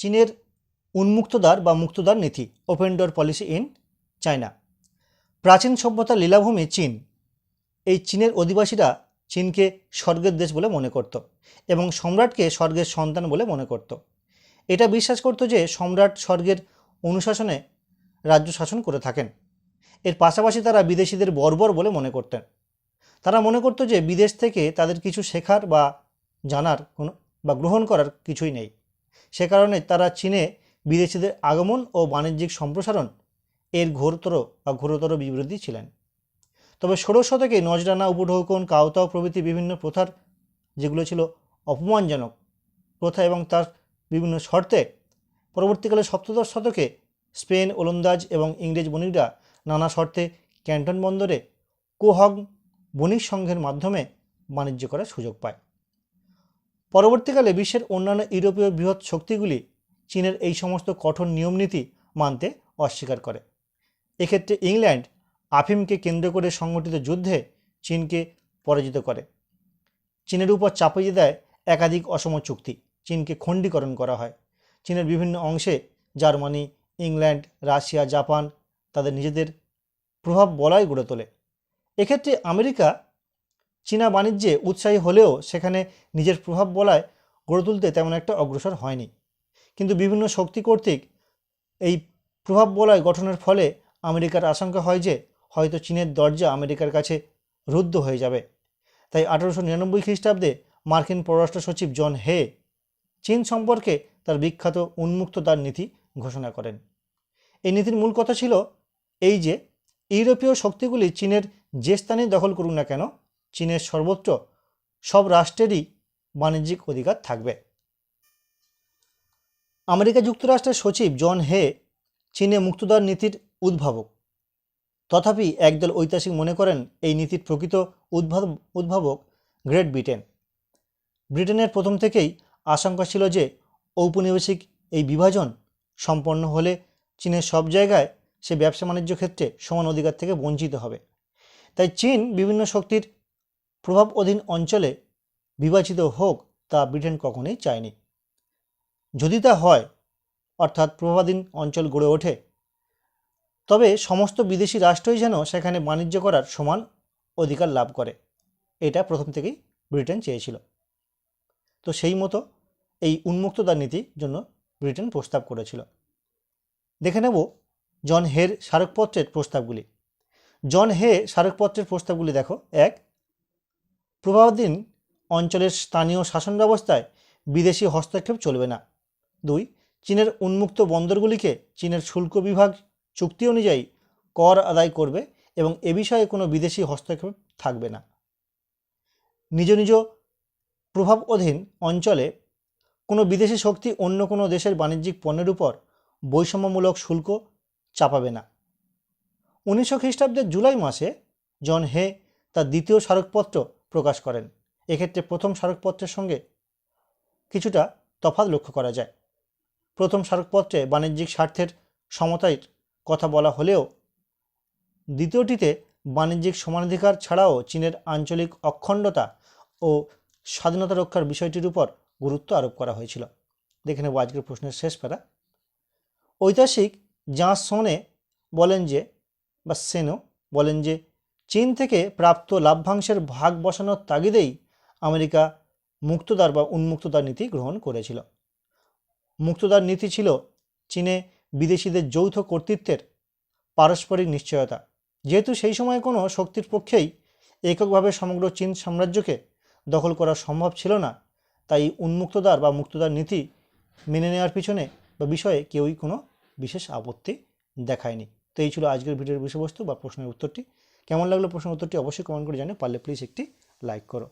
চীনের উন্মুক্তদ্বার বা মুক্তদ্বার নীতি open door policy in China প্রাচীন সভ্যতার লীলাভূমি চীন। এই চীনের অধিবাসীরা চীনকে স্বর্গের দেশ বলে মনে করত এবং সম্রাটকে স্বর্গের সন্তান বলে মনে করত। এটা বিশ্বাস করত যে সম্রাট স্বর্গের অনুশাসনে রাজ্য শাসন করে থাকেন। এর পাশাপাশি তারা বিদেশিদের বর্বর বলে মনে করতেন। তারা মনে করতো যে বিদেশ থেকে তাদের কিছু শেখার বা জানার কোনো বা গ্রহণ করার কিছুই নেই। সে কারণে তারা চীনে বিদেশিদের আগমন ও বাণিজ্যিক সম্প্রসারণ এর ঘোরতর বা ঘোরতর বিবৃতি ছিলেন। তবে ষোড়শ শতকে নজরানা, উপঢৌকন কাউতাও প্রভৃতি বিভিন্ন প্রথার, যেগুলো ছিল অপমানজনক প্রথা এবং তার বিভিন্ন শর্তে, পরবর্তীকালে সপ্তদশ শতকে স্পেন, ওলন্দাজ এবং ইংরেজ বণিকরা নানা শর্তে ক্যান্টন বন্দরে কোহগ বণিক সংঘের মাধ্যমে বাণিজ্য করার সুযোগ পায়। পরবর্তীকালে বিশ্বের অন্যান্য ইউরোপীয় বৃহৎ শক্তিগুলি চীনের এই সমস্ত কঠোর নিয়মনীতি মানতে অস্বীকার করে। এক্ষেত্রে ইংল্যান্ড আফিমকে কেন্দ্র করে সংগঠিত যুদ্ধে চীনকে পরাজিত করে। চীনের উপর চাপিয়ে দেয় একাধিক অসম চুক্তি, চীনকে খণ্ডীকরণ করা হয়। চীনের বিভিন্ন অংশে জার্মানি, ইংল্যান্ড, রাশিয়া, জাপান তাদের নিজেদের প্রভাব বলয় গড়ে তোলে। এক্ষেত্রে আমেরিকা চীনা বাণিজ্যে উৎসাহী হলেও সেখানে নিজের প্রভাব বলায় গড়ে তুলতে তেমন একটা অগ্রসর হয়নি। কিন্তু বিভিন্ন শক্তি কর্তৃক এই প্রভাব বলয় গঠনের ফলে আমেরিকার আশঙ্কা হয় যে হয়তো চীনের দরজা আমেরিকার কাছে রুদ্ধ হয়ে যাবে। তাই আঠারোশো নিরানব্বই খ্রিস্টাব্দে মার্কিন পররাষ্ট্র সচিব জন হে চীন সম্পর্কে তার বিখ্যাত উন্মুক্ততার নীতি ঘোষণা করেন। এই নীতির মূল কথা ছিল এই যে, ইউরোপীয় শক্তিগুলি চীনের যে স্থানেই দখল করুক না কেন চীনের সর্বত্র সব রাষ্ট্রেরই বাণিজ্যিক অধিকার থাকবে। আমেরিকা যুক্তরাষ্ট্রের সচিব জন হে চীনে মুক্তদার নীতির উদ্ভাবক। তথাপি একদল ঐতিহাসিক মনে করেন এই নীতির প্রকৃত উদ্ভাব, উদ্ভাবক গ্রেট ব্রিটেন। ব্রিটেনের প্রথম থেকেই আশঙ্কা ছিল যে ঔপনিবেশিক এই বিভাজন সম্পন্ন হলে চীনের সব জায়গায় সে ব্যবসা বাণিজ্য ক্ষেত্রে সমান অধিকার থেকে বঞ্চিত হবে। তাই চীন বিভিন্ন শক্তির প্রভাব অধীন অঞ্চলে বিভাজিত হোক তা ব্রিটেন কখনোই চায়নি। যদি তা হয়, অর্থাৎ প্রভাবাধীন অঞ্চল গড়ে ওঠে, তবে সমস্ত বিদেশি রাষ্ট্রই যেন সেখানে বাণিজ্য করার সমান অধিকার লাভ করে। এটা প্রথম থেকেই ব্রিটেন চেয়েছিল। তো সেই মতো এই উন্মুক্ততার নীতির জন্য ব্রিটেন প্রস্তাব করেছিল। দেখে নেব জন হের স্মারকপত্রের প্রস্তাবগুলি। জন হে স্মারকপত্রের প্রস্তাবগুলি দেখো। এক প্রভাবাধীন অঞ্চলের স্থানীয় শাসন ব্যবস্থায় বিদেশি হস্তক্ষেপ চলবে না। দুই, চীনের উন্মুক্ত বন্দরগুলিকে চীনের শুল্ক বিভাগ চুক্তি অনুযায়ী কর আদায় করবে এবং এ বিষয়ে কোনো বিদেশি হস্তক্ষেপ থাকবে না। নিজ নিজ প্রভাব অধীন অঞ্চলে কোনো বিদেশি শক্তি অন্য কোনো দেশের বাণিজ্যিক পণ্যের উপর বৈষম্যমূলক শুল্ক চাপাবে না। উনিশশো খ্রিস্টাব্দের জুলাই মাসে জন হে তার দ্বিতীয় স্মারকপত্র প্রকাশ করেন। এক্ষেত্রে প্রথম স্মারকপত্রের সঙ্গে কিছুটা তফাৎ লক্ষ্য করা যায়। প্রথম স্মারকপত্রে বাণিজ্যিক স্বার্থের সমতার কথা বলা হলেও দ্বিতীয়টিতে বাণিজ্যিক সমানাধিকার ছাড়াও চীনের আঞ্চলিক অখণ্ডতা ও স্বাধীনতা রক্ষার বিষয়টির উপর গুরুত্ব আরোপ করা হয়েছিল। দেখে নেব আজকের প্রশ্নের শেষ প্যারা ঐতিহাসিক জাঁ সোনে বলেন যে, বা সেনও বলেন যে চীন থেকে প্রাপ্ত লাভ্যাংশের ভাগ বসানোর তাগিদেই আমেরিকা মুক্তদার বা উন্মুক্তদার নীতি গ্রহণ করেছিল। মুক্তদার নীতি ছিল চীনে বিদেশিদের যৌথ কর্তৃত্বের পারস্পরিক নিশ্চয়তা। যেহেতু সেই সময় কোনো শক্তির পক্ষেই এককভাবে সমগ্র চীন সাম্রাজ্যকে দখল করা সম্ভব ছিল না, তাই উন্মুক্তদার বা মুক্তদার নীতি মেনে নেওয়ার পিছনে বা বিষয়ে কেউই কোনো বিশেষ আপত্তি দেখায়নি। তো এই ছিল আজকের ভিডিওর বিষয়বস্তু বা প্রশ্নের উত্তরটি। কেমন লাগল প্রশ্ন উত্তরটি অবশ্যই কমেন্ট করে জানিয়ে পারলে প্লিজ একটি লাইক করো।